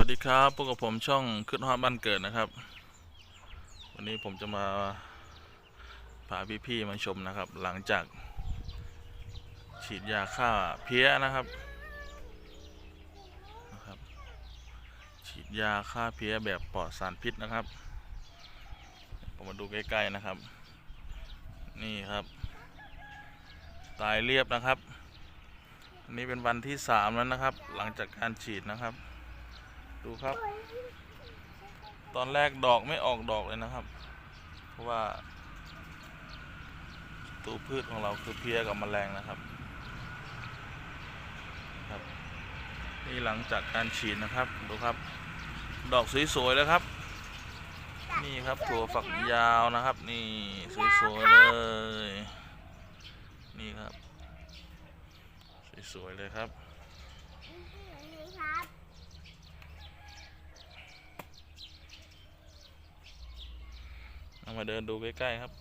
วัสดีครับพวกกับผมช่องขึ้นฮอดบ้านเกิดนะครับ วันนี้ผมจะมาพาพี่ๆมาชมนะครับ หลังจาก ฉีดยาฆ่าเพี้ยนะครับนะครับ ฉีดยาฆ่าเพี้ยแบบปลอดสารพิษนะครับ ผมมาดูใกล้ๆนะครับ นี่ครับ ตายเรียบนะครับ อันนี้เป็นวันที่สามแล้วนะครับ หลังจากการฉีดนะครับ ดูครับ ตอนแรกดอกไม่ออกดอกเลยนะครับ เพราะว่าตัวพืชของเราคือเพี้ยกับแมลงนะครับครับ นี่หลังจากการฉีดนะครับดูครับ ดอกสวยๆเลยครับ นี่ครับถั่วฝักยาวนะครับ นี่สวยๆเลยนี่ครับสวยๆเลยครับ นี่ครับ เอา มาเดินดูใกล้ๆครับ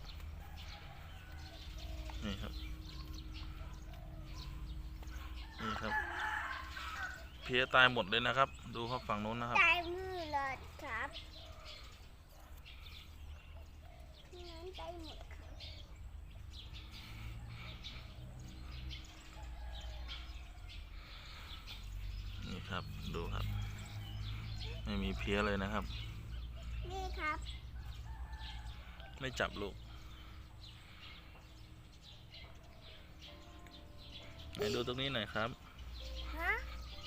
นี่ครับ นี่ครับ เพี้ยตายหมดเลยนะครับ ดูครับฝั่งนู้นนะครับใจมือเลยครับงั้นใจหมดครับนี่ครับ ดูครับ ไม่มีเพี้ยเลยนะครับ นี่ครับ ไม่จับลูกไหนดูตรงนี้หน่อยครับ ฮะ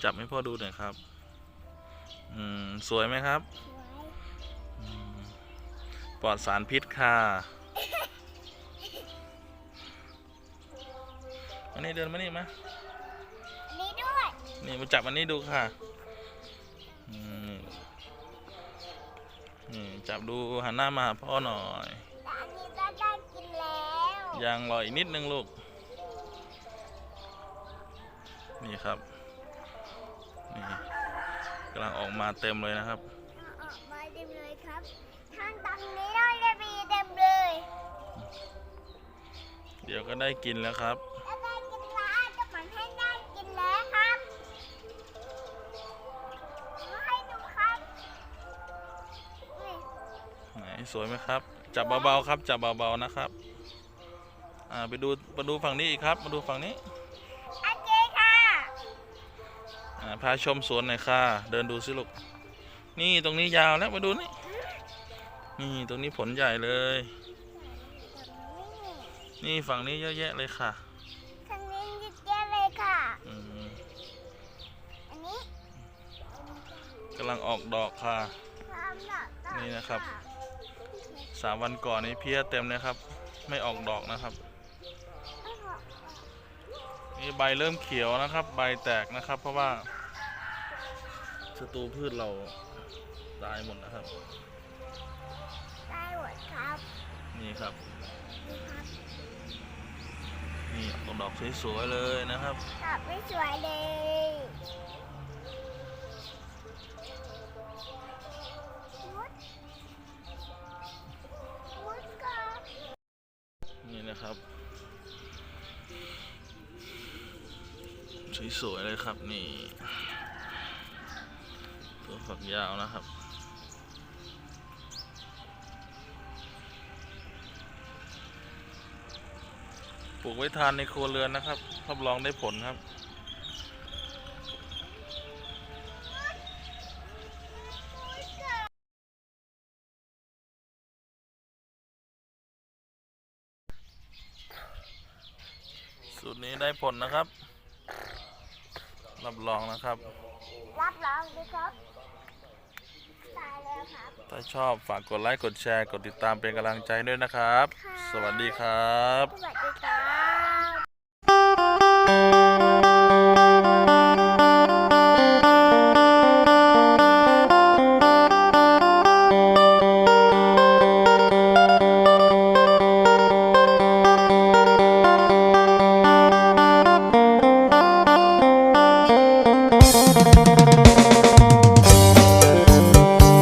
จับให้พ่อดูหน่อยครับ อืม สวยไหมครับ สวยอืมปลอดสารพิษค่ะอันนี้เดินมานี่มาอันนี้ด้วย นี่มาจับอันนี้ดูค่ะอืม นี่จับดูหันหน้ามาหาพ่อหน่อยแต่อันนี้ก็ได้กินแล้วยังรออีกนิดนึงลูก นี่ครับ นี่กำลังออกมาเต็มเลยนะครับ เอาออกมาเต็มเลยครับทางตังนี้ได้จะมีเต็มเลย เดี๋ยวก็ได้กินแล้วครับแล้วไสวยไหมครับ จับเบาๆครับ จับเบาๆนะครับ อ่าไปดูมาดูฝั่งนี้อีกครับ มาดูฝั่งนี้โอเคค่ะ อ่าพาชมสวนหน่อยค่ะ เดินดูสิลูก นี่ตรงนี้ยาวแล้วมาดูนี่ นี่ตรงนี้ผลใหญ่เลย นี่ฝั่งนี้เยอะแยะเลยค่ะทางนี้ยึดเยอะเลยค่ะ อืมอันนี้กำลังออกดอกค่ะความหนักต่อนี่นะครับ สามวันก่อนนี้เพี้ยเต็มเลยครับ ไม่ออกดอกนะครับ นี่ใบเริ่มเขียวนะครับ ใบแตกนะครับ เพราะว่าศัตรูพืชเราตายหมดนะครับ ได้หมดครับ นี่ครับ นี่ครับนี่ออกดอกสวยๆเลยนะครับ ตอบไม่สวยเลย สวยๆเลยครับนี่ตัวฝักยาวนะครับปลูกไว้ทานในครัวเรือนนะครับรับรองได้ผลครับ สูตรนี้ได้ผลนะครับ รับรองนะครับ รับรองเลยครับตายแล้วครับ ถ้าชอบฝากกดไลค์ กดแชร์ กดติดตามเป็นกำลังใจด้วยนะครับค่ะสวัสดีครับ สวัสดีครับ